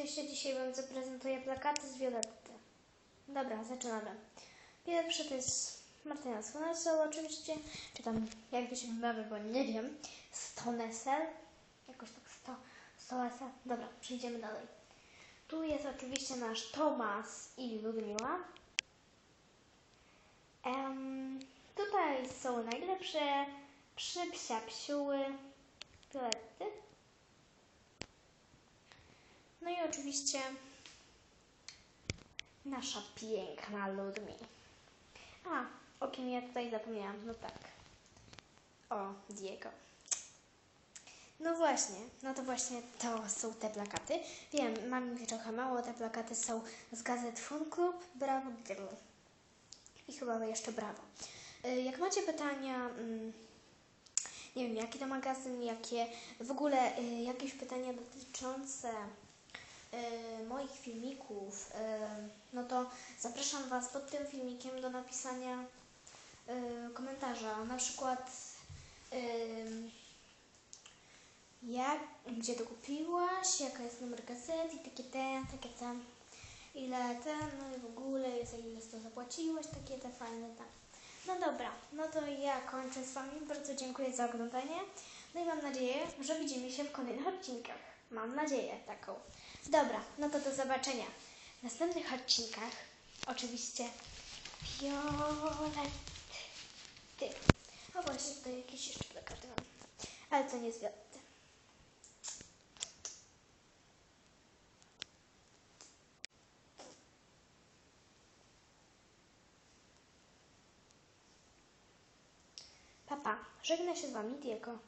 Cześć, dzisiaj Wam zaprezentuję plakaty z Violetty. Dobra, zaczynamy. Pierwszy to jest Martyna Stonesel oczywiście, czy tam jak to się wymawia, bo nie wiem. Stonesel, jakoś tak sto, Stonesel. Dobra, przejdziemy dalej. Tu jest oczywiście nasz Tomas i Ludmiła. Em, tutaj są najlepsze przy psia psiuły Violetty. No i oczywiście nasza piękna Ludmi. A, o kim ja tutaj zapomniałam? No tak. O, Diego. No właśnie, no to właśnie to są te plakaty. Wiem, mam ich trochę mało, te plakaty są z gazet Fun Club, Bravo Girl. I chyba jeszcze Brawo. Y, Jak macie pytania, mm, nie wiem, jaki to magazyn, jakie w ogóle y, jakieś pytania dotyczące moich filmików, y, no to zapraszam Was pod tym filmikiem do napisania y, komentarza. Na przykład y, jak, gdzie to kupiłaś, jaka jest numer gazety, takie te, takie te, ile ten, no i w ogóle, jest, ile za to zapłaciłaś, takie te fajne te. No dobra, no to ja kończę z Wami. Bardzo dziękuję za oglądanie. No i mam nadzieję, że widzimy się w kolejnych odcinkach. Mam nadzieję taką. Dobra, no to do zobaczenia w następnych odcinkach. Oczywiście Violet. Ty. A właśnie, tutaj jakieś jeszcze plakaty mam. Ale to nie Violety. Papa, żegna się z Wami Diego.